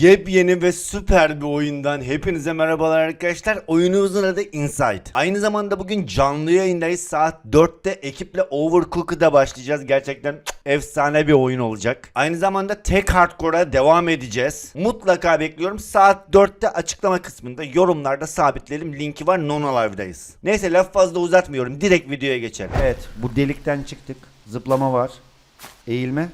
Yepyeni ve süper bir oyundan hepinize merhabalar arkadaşlar. Oyunumuzun adı Inside. Aynı zamanda bugün canlı yayındayız. Saat 4'te ekiple Overcooked'a başlayacağız. Gerçekten efsane bir oyun olacak. Aynı zamanda tek hardcore'a devam edeceğiz. Mutlaka bekliyorum. Saat 4'te açıklama kısmında yorumlarda sabitlerim. Linki var. Live'dayız. Neyse laf fazla uzatmıyorum. Direkt videoya geçelim. Evet bu delikten çıktık. Zıplama var. Eğilme.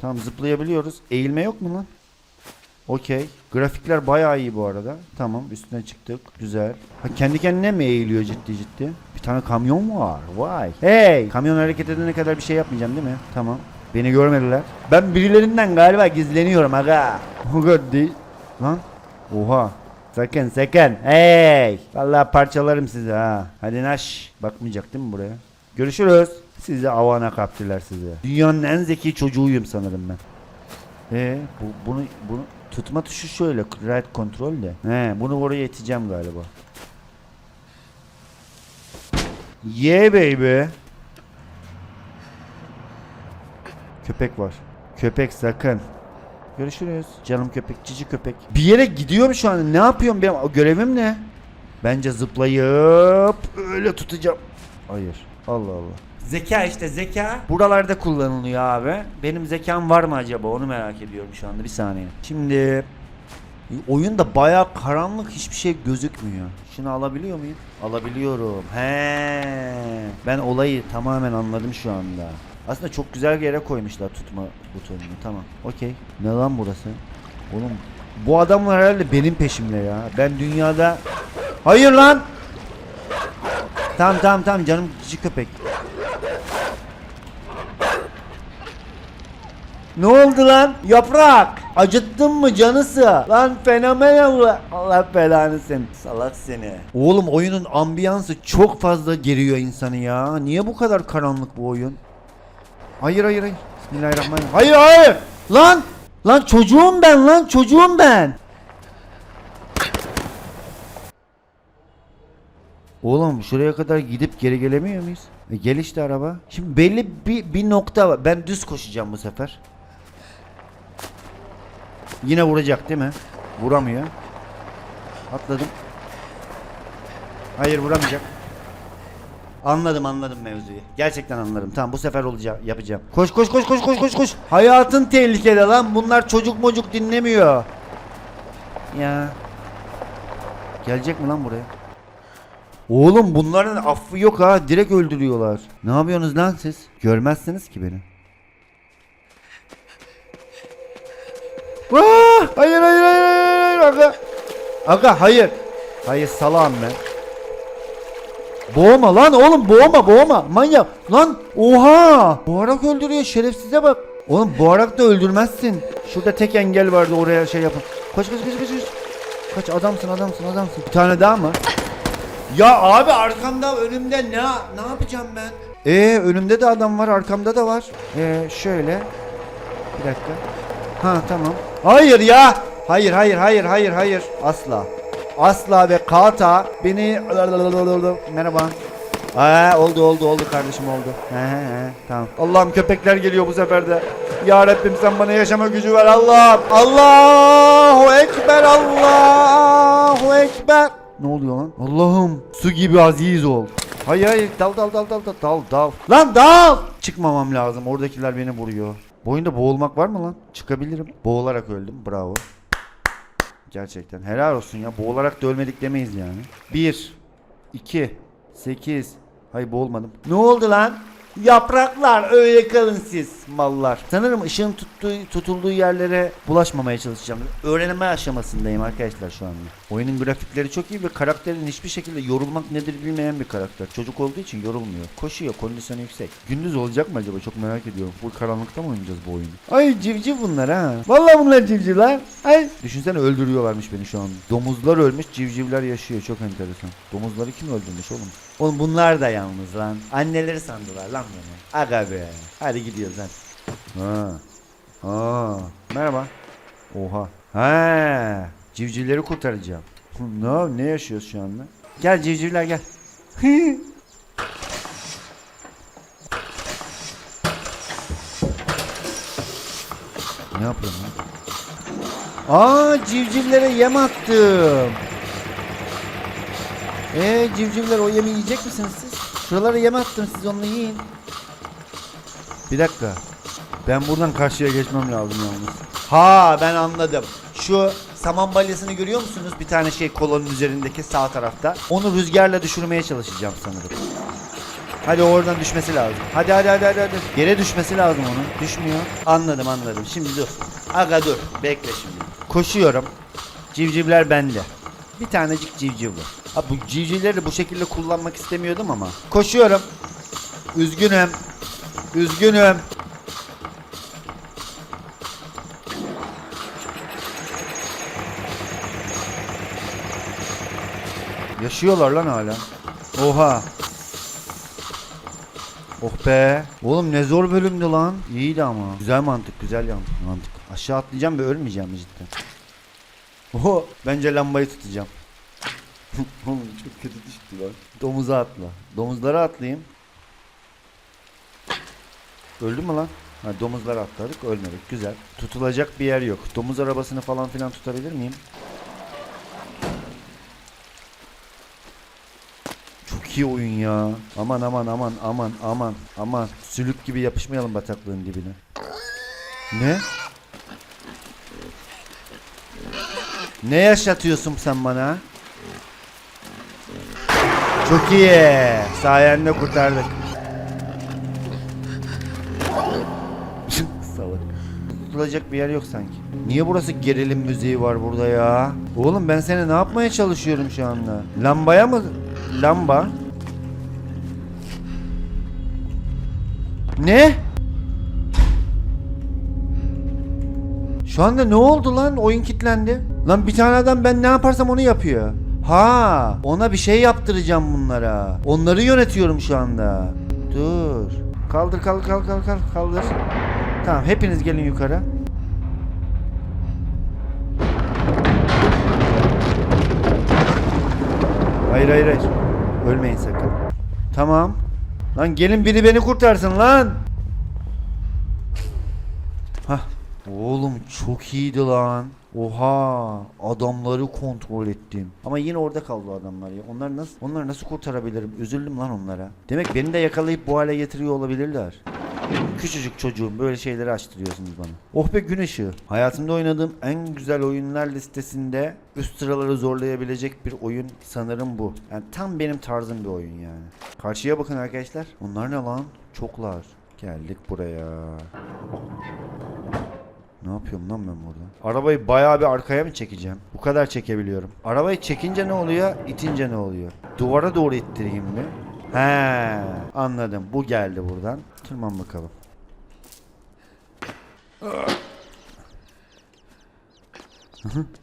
Tamam zıplayabiliyoruz. Eğilme yok mu lan? Okey. Grafikler bayağı iyi bu arada. Tamam üstüne çıktık. Güzel. Ha, kendi kendine mi eğiliyor ciddi ciddi? Bir tane kamyon mu var? Vay. Hey! Kamyon hareket edene kadar bir şey yapmayacağım değil mi? Tamam. Beni görmediler. Ben birilerinden galiba gizleniyorum aga. Kadar değil. Lan. Oha. Sakın sakın. Hey. Vallahi parçalarım sizi ha. Hadi naş. Bakmayacak değil mi buraya? Görüşürüz. Sizi avana kaptılar sizi. Dünyanın en zeki çocuğuyum sanırım ben. Ee, bu, bunu bunu tutma tuşu şöyle right kontrol de. He, bunu oraya iteceğim galiba. Yeah baby. Köpek var. Köpek sakın. Görüşürüz. Canım köpek, cici köpek. Bir yere gidiyorum şu an. Ne yapıyorum benim? Görevim ne? Bence zıplayıp öyle tutacağım. Hayır. Allah Allah. Zeka işte zeka. Buralarda kullanılıyor abi. Benim zekam var mı acaba? Onu merak ediyorum şu anda. Bir saniye. Şimdi oyunda bayağı karanlık hiçbir şey gözükmüyor. Şunu alabiliyor muyum? Alabiliyorum. He. Ben olayı tamamen anladım şu anda. Aslında çok güzel bir yere koymuşlar tutma butonunu. Tamam. Okey. Ne lan burası? Oğlum bu adamlar herhalde benim peşimde ya. Ben dünyada Hayır lan. Tamam tamam tamam canım cici köpek. Ne oldu lan? Yaprak. Acıttın mı canısı? Lan fenomen Allah. Allah belanı sen. Salak seni. Oğlum oyunun ambiyansı çok fazla geriyor insanı ya. Niye bu kadar karanlık bu oyun? Hayır hayır hayır. Bismillahirrahmanirrahim. Hayır hayır. Lan. Lan çocuğum ben lan çocuğum ben. Oğlum şuraya kadar gidip geri gelemiyor muyuz? E, gel işte araba. Şimdi belli bir, bir nokta var. Ben düz koşacağım bu sefer. Yine vuracak değil mi? Vuramıyor. Atladım. Hayır vuramayacak. Anladım anladım mevzuyu. Gerçekten anladım. Tamam bu sefer olacak yapacağım. Koş koş koş koş koş koş koş. Hayatın tehlikede lan. Bunlar çocuk mocuk dinlemiyor. Ya. Gelecek mi lan buraya? Oğlum bunların affı yok ha. Direkt öldürüyorlar. Ne yapıyorsunuz lan siz? Görmezsiniz ki beni. Vaa! Hayır hayır hayır hayır aga. Aga hayır. Hayır salağım ben. Boğma lan oğlum boğma boğma. Manyak. Lan oha. Boğarak öldürüyor şerefsize bak. Oğlum boğarak da öldürmezsin. Şurada tek engel vardı oraya şey yapın. Koş koş koş koş. koş. Kaç adamsın adamsın adamsın. Bir tane daha mı? Ya abi arkamda önümde ne ne yapacağım ben? Ee önümde de adam var arkamda da var. Ee şöyle. Bir dakika. Ha tamam. Hayır ya. Hayır hayır hayır hayır hayır. Asla. Asla ve kata beni merhaba. Aa, oldu oldu oldu kardeşim oldu. He he he tamam. Allah'ım köpekler geliyor bu sefer de. Ya Rabbim sen bana yaşama gücü ver Allah'ım. Allahu ekber Allahu ekber. Ne oluyor lan? Allah'ım su gibi aziz ol. Hayır hayır dal dal dal dal dal dal. Lan dal. Çıkmamam lazım. Oradakiler beni vuruyor. Bu oyunda boğulmak var mı lan? Çıkabilirim. Boğularak öldüm. Bravo. Gerçekten helal olsun ya. Boğularak da ölmedik demeyiz yani. 1 2 8 Hay boğulmadım. Ne oldu lan? Yapraklar öyle kalın siz mallar. Sanırım ışığın tuttuğu, tutulduğu yerlere bulaşmamaya çalışacağım. Öğrenme aşamasındayım arkadaşlar şu anda. Oyunun grafikleri çok iyi ve karakterin hiçbir şekilde yorulmak nedir bilmeyen bir karakter. Çocuk olduğu için yorulmuyor. Koşuyor, kondisyonu yüksek. Gündüz olacak mı acaba? Çok merak ediyorum. Full karanlıkta mı oynayacağız bu oyunu? Ay civciv bunlar ha. Vallahi bunlar civcivler. Ay. Düşünsene öldürüyorlarmış beni şu an. Domuzlar ölmüş, civcivler yaşıyor. Çok enteresan. Domuzları kim öldürmüş oğlum? Oğlum bunlar da yalnız lan. Anneleri sandılar lan beni. Aga be. Hadi gidiyoruz hadi. Ha. Ha. Merhaba. Oha. Ha. Civcivleri kurtaracağım. Ne, ne yaşıyoruz şu anda? Gel civcivler gel. ne yapıyorsun lan? Aa civcivlere yem attım. Ee civcivler o yemi yiyecek misiniz siz? Şuralara yem attım siz onu yiyin. Bir dakika. Ben buradan karşıya geçmem lazım yalnız. Ha ben anladım. Şu saman balyasını görüyor musunuz? Bir tane şey kolonun üzerindeki sağ tarafta. Onu rüzgarla düşürmeye çalışacağım sanırım. Hadi oradan düşmesi lazım. Hadi hadi hadi hadi. hadi. Yere düşmesi lazım onun. Düşmüyor. Anladım anladım. Şimdi dur. Aga dur. Bekle şimdi. Koşuyorum. Civcivler bende. Bir tanecik civciv var. Ha, bu civcivleri de bu şekilde kullanmak istemiyordum ama. Koşuyorum. Üzgünüm. Üzgünüm. Yaşıyorlar lan hala. Oha. Oh be. Oğlum ne zor bölümdü lan. İyiydi ama. Güzel mantık, güzel mantık. Aşağı atlayacağım ve ölmeyeceğim cidden. Oho, bence lambayı tutacağım. Oğlum çok kötü düştü lan. Domuza atla. Domuzlara atlayayım. Öldü mü lan? Ha, domuzlara atladık, ölmedik. Güzel. Tutulacak bir yer yok. Domuz arabasını falan filan tutabilir miyim? Çok iyi oyun ya. Aman aman aman aman aman aman. Sülük gibi yapışmayalım bataklığın dibine. Ne? Ne yaşatıyorsun sen bana? Çok iyi. Sayende kurtardık. Salak. Tutulacak bir yer yok sanki. Niye burası gerilim müziği var burada ya? Oğlum ben seni ne yapmaya çalışıyorum şu anda? Lambaya mı? Lamba. Ne? Şu anda ne oldu lan? Oyun kilitlendi. Lan bir tane adam ben ne yaparsam onu yapıyor. Ha, ona bir şey yaptıracağım bunlara. Onları yönetiyorum şu anda. Dur. Kaldır kaldır kaldır kaldır kaldır. Tamam hepiniz gelin yukarı. Hayır hayır hayır. Ölmeyin sakın. Tamam. Lan gelin biri beni kurtarsın lan. Hah. Oğlum çok iyiydi lan. Oha adamları kontrol ettim. Ama yine orada kaldı adamlar ya. Onlar nasıl onları nasıl kurtarabilirim? Üzüldüm lan onlara. Demek beni de yakalayıp bu hale getiriyor olabilirler. Küçücük çocuğum böyle şeyleri açtırıyorsunuz bana. Oh be gün ışığı. Hayatımda oynadığım en güzel oyunlar listesinde üst sıraları zorlayabilecek bir oyun sanırım bu. Yani tam benim tarzım bir oyun yani. Karşıya bakın arkadaşlar. Onlar ne lan? Çoklar. Geldik buraya. Ne yapıyorum lan ben burada? Arabayı bayağı bir arkaya mı çekeceğim? Bu kadar çekebiliyorum. Arabayı çekince ne oluyor? İtince ne oluyor? Duvara doğru ittireyim mi? He, anladım. Bu geldi buradan. Tırman bakalım.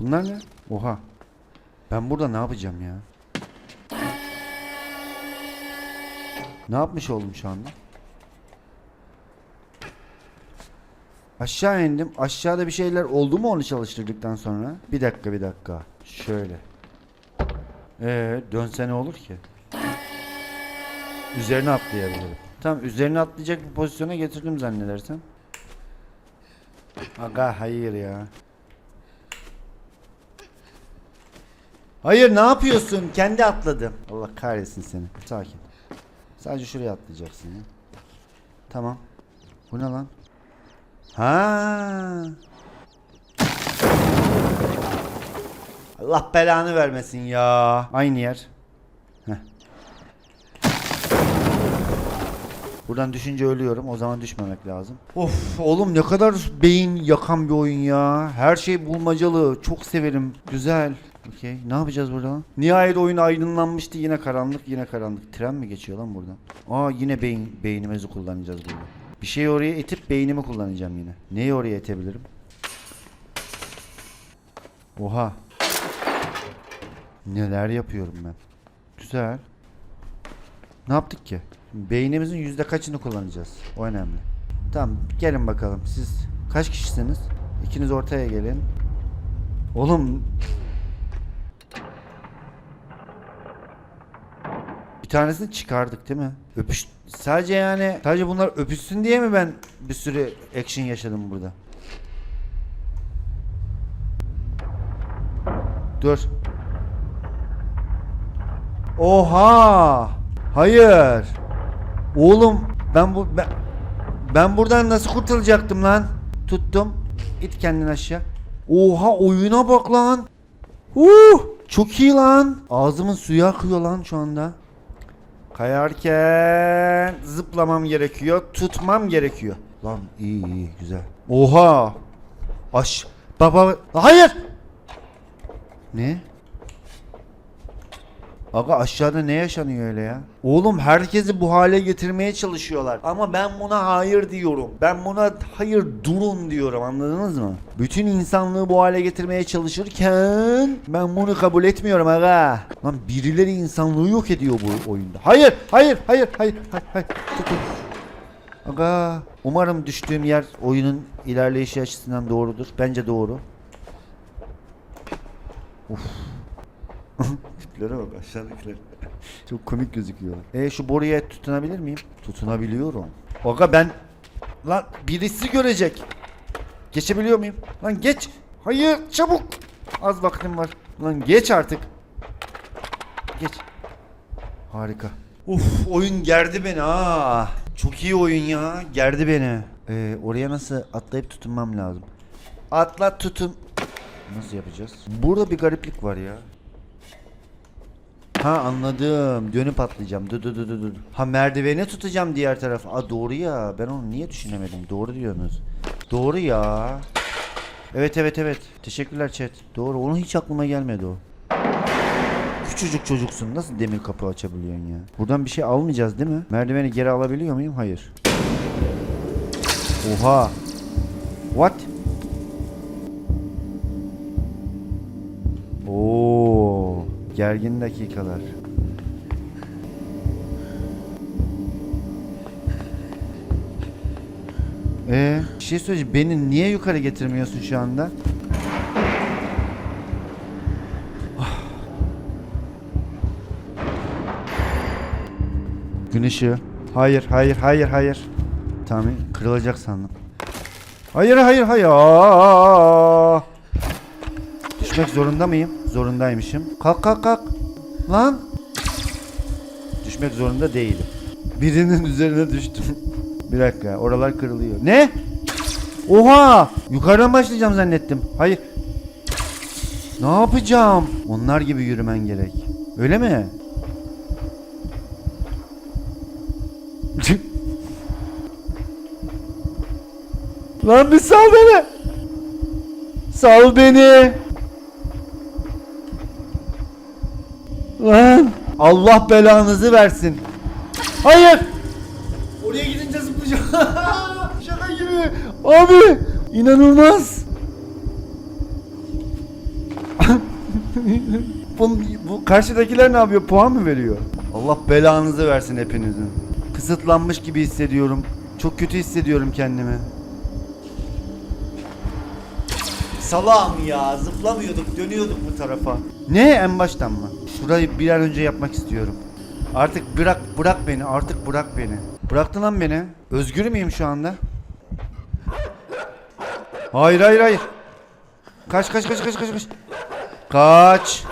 Bunlar ne? Oha. Ben burada ne yapacağım ya? Ne yapmış oldum şu anda? Aşağı indim. Aşağıda bir şeyler oldu mu onu çalıştırdıktan sonra? Bir dakika bir dakika. Şöyle. Ee, dönse ne olur ki? Üzerine atlayabilirim. Tamam üzerine atlayacak bir pozisyona getirdim zannedersem. Aga hayır ya. Hayır ne yapıyorsun? Kendi atladım. Allah kahretsin seni. Sakin. Sadece şuraya atlayacaksın ya. Tamam. Bu ne lan? Ha. Allah belanı vermesin ya. Aynı yer. Heh. Buradan düşünce ölüyorum. O zaman düşmemek lazım. Of oğlum ne kadar beyin yakan bir oyun ya. Her şey bulmacalı. Çok severim. Güzel. Okey. Ne yapacağız burada? Nihayet oyun aydınlanmıştı. Yine karanlık, yine karanlık. Tren mi geçiyor lan buradan? Aa yine beyin beynimizi kullanacağız burada. Bir şeyi oraya itip beynimi kullanacağım yine. Neyi oraya itebilirim? Oha. Neler yapıyorum ben. Güzel. Ne yaptık ki? Beynimizin yüzde kaçını kullanacağız? O önemli. Tamam gelin bakalım. Siz kaç kişisiniz? İkiniz ortaya gelin. Oğlum. Bir tanesini çıkardık değil mi? Öpüş sadece yani sadece bunlar öpüşsün diye mi ben bir sürü action yaşadım burada? Dur. Oha! Hayır. Oğlum ben bu ben, ben buradan nasıl kurtulacaktım lan? Tuttum. İt kendini aşağı. Oha oyuna bak lan. Uh, çok iyi lan. Ağzımın suyu akıyor lan şu anda. Kayarken zıplamam gerekiyor. Tutmam gerekiyor. Lan iyi iyi güzel. Oha. Aş. Baba. Hayır. Ne? Aga aşağıda ne yaşanıyor öyle ya? Oğlum herkesi bu hale getirmeye çalışıyorlar. Ama ben buna hayır diyorum. Ben buna hayır durun diyorum anladınız mı? Bütün insanlığı bu hale getirmeye çalışırken ben bunu kabul etmiyorum aga. Lan birileri insanlığı yok ediyor bu oyunda. Hayır, hayır, hayır, hayır, hayır, hayır. Tutun. Aga umarım düştüğüm yer oyunun ilerleyişi açısından doğrudur. Bence doğru. Uf. Tiplere bak aşağıdakiler. Çok komik gözüküyorlar. E şu boruya tutunabilir miyim? Tutunabiliyorum. Aga ben lan birisi görecek. Geçebiliyor muyum? Lan geç. Hayır çabuk. Az vaktim var. Lan geç artık. Geç. Harika. Uf oyun gerdi beni ha. Çok iyi oyun ya. Gerdi beni. Ee, oraya nasıl atlayıp tutunmam lazım. Atla tutun. Nasıl yapacağız? Burada bir gariplik var ya. Ha anladım. Dönüp atlayacağım. Dur dur dur dur. Ha merdiveni tutacağım diğer tarafa. Aa doğru ya. Ben onu niye düşünemedim? Doğru diyorsunuz. Doğru ya. Evet evet evet. Teşekkürler chat. Doğru. Onun hiç aklıma gelmedi o. Küçücük çocuksun. Nasıl demir kapı açabiliyorsun ya? Buradan bir şey almayacağız değil mi? Merdiveni geri alabiliyor muyum? Hayır. Oha. What? Gergin dakikalar. Ee, bir şey söyleyeceğim. Beni niye yukarı getirmiyorsun şu anda? Ah. Gün ışığı. Hayır, hayır, hayır, hayır. Tamam, kırılacak sandım. Hayır, hayır, hayır. Aa! Düşmek zorunda mıyım? Zorundaymışım. Kalk kalk kalk. Lan. Düşmek zorunda değilim. Birinin üzerine düştüm. Bir dakika oralar kırılıyor. Ne? Oha! Yukarıdan başlayacağım zannettim. Hayır. Ne yapacağım? Onlar gibi yürümen gerek. Öyle mi? Lan bir sal beni. Sal beni. Lan Allah belanızı versin. Hayır. Oraya gidince zıplayacağım. Şaka gibi. Abi inanılmaz. bu, bu karşıdakiler ne yapıyor? Puan mı veriyor? Allah belanızı versin hepinizin. Kısıtlanmış gibi hissediyorum. Çok kötü hissediyorum kendimi. Salam ya zıplamıyorduk dönüyorduk bu tarafa. Ne en baştan mı? Şurayı bir an önce yapmak istiyorum. Artık bırak bırak beni artık bırak beni. Bıraktın lan beni. Özgür müyüm şu anda? Hayır hayır hayır. Kaç kaç kaç kaç kaç kaç. Kaç.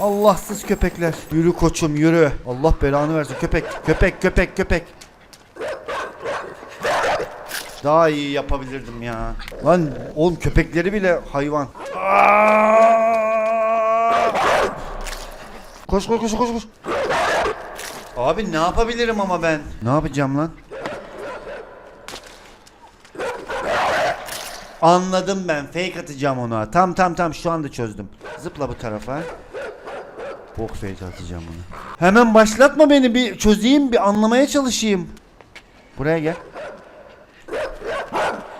Allahsız köpekler. Yürü koçum yürü. Allah belanı versin köpek köpek köpek köpek. Daha iyi yapabilirdim ya. Lan oğlum köpekleri bile hayvan. Koş koş koş koş koş. Abi ne yapabilirim ama ben? Ne yapacağım lan? Anladım ben. Fake atacağım ona. Tam tam tam şu anda çözdüm. Zıpla bu tarafa. Bok fake atacağım bunu. Hemen başlatma beni bir çözeyim bir anlamaya çalışayım. Buraya gel.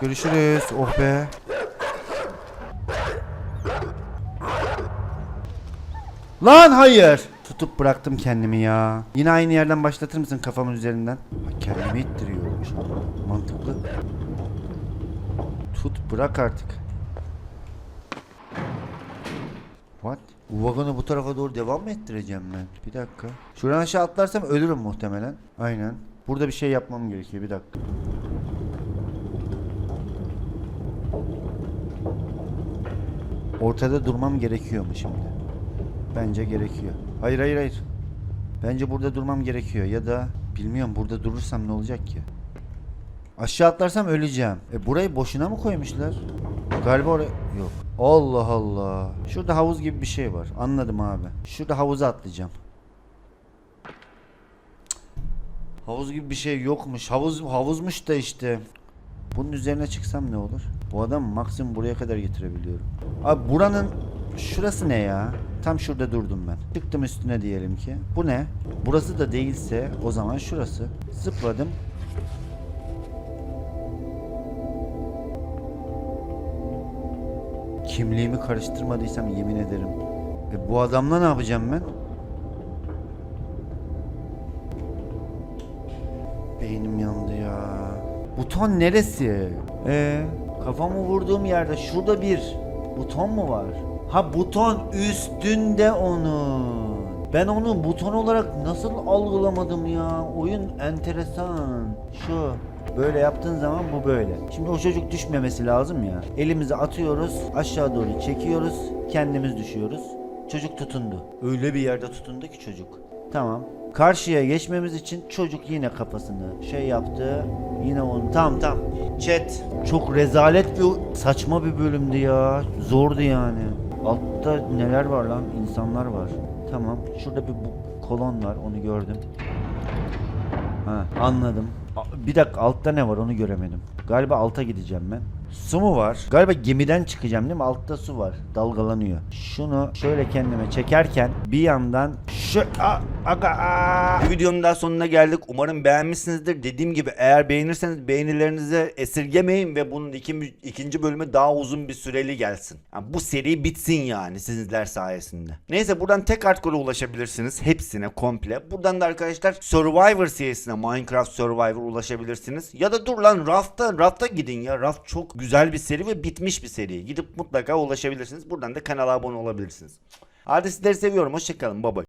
Görüşürüz. Oh be. Lan hayır. Tutup bıraktım kendimi ya. Yine aynı yerden başlatır mısın kafamın üzerinden? Kendimi ittiriyor. Mantıklı. Tut bırak artık. What? Vagonu bu tarafa doğru devam mı ettireceğim ben? Bir dakika. Şuradan aşağı atlarsam ölürüm muhtemelen. Aynen. Burada bir şey yapmam gerekiyor. Bir dakika. Ortada durmam gerekiyor mu şimdi? Bence gerekiyor. Hayır hayır hayır. Bence burada durmam gerekiyor ya da bilmiyorum burada durursam ne olacak ki? Aşağı atlarsam öleceğim. E burayı boşuna mı koymuşlar? Galiba oraya... Yok. Allah Allah. Şurada havuz gibi bir şey var. Anladım abi. Şurada havuza atlayacağım. Havuz gibi bir şey yokmuş. Havuz havuzmuş da işte. Bunun üzerine çıksam ne olur? Bu adam maksimum buraya kadar getirebiliyorum. Abi buranın şurası ne ya? Tam şurada durdum ben. Çıktım üstüne diyelim ki. Bu ne? Burası da değilse o zaman şurası. Zıpladım. Kimliğimi karıştırmadıysam yemin ederim. E bu adamla ne yapacağım ben? Buton neresi? Ee, kafamı vurduğum yerde şurada bir buton mu var? Ha buton üstünde onun. Ben onu buton olarak nasıl algılamadım ya? Oyun enteresan. Şu böyle yaptığın zaman bu böyle. Şimdi o çocuk düşmemesi lazım ya. Elimizi atıyoruz, aşağı doğru çekiyoruz, kendimiz düşüyoruz. Çocuk tutundu. Öyle bir yerde tutundu ki çocuk. Tamam. Karşıya geçmemiz için çocuk yine kafasını şey yaptı. Yine onu. Tamam tamam. Chat. Çok rezalet bir saçma bir bölümdü ya. Zordu yani. Altta neler var lan? İnsanlar var. Tamam. Şurada bir bu kolon var. Onu gördüm. Ha anladım. Bir dakika altta ne var onu göremedim. Galiba alta gideceğim ben. Su mu var? Galiba gemiden çıkacağım değil mi? Altta su var. Dalgalanıyor. Şunu şöyle kendime çekerken bir yandan a, aga, videonun daha sonuna geldik. Umarım beğenmişsinizdir. Dediğim gibi eğer beğenirseniz beğenilerinizi esirgemeyin ve bunun iki, ikinci bölümü daha uzun bir süreli gelsin. Yani bu seri bitsin yani sizler sayesinde. Neyse buradan tek hardcore'a ulaşabilirsiniz. Hepsine komple. Buradan da arkadaşlar Survivor serisine Minecraft Survivor ulaşabilirsiniz. Ya da dur lan Raft'a Raft'a gidin ya. Raft çok güzel bir seri ve bitmiş bir seri. Gidip mutlaka ulaşabilirsiniz. Buradan da kanala abone olabilirsiniz. Hadi sizleri seviyorum. Hoşçakalın. Bye.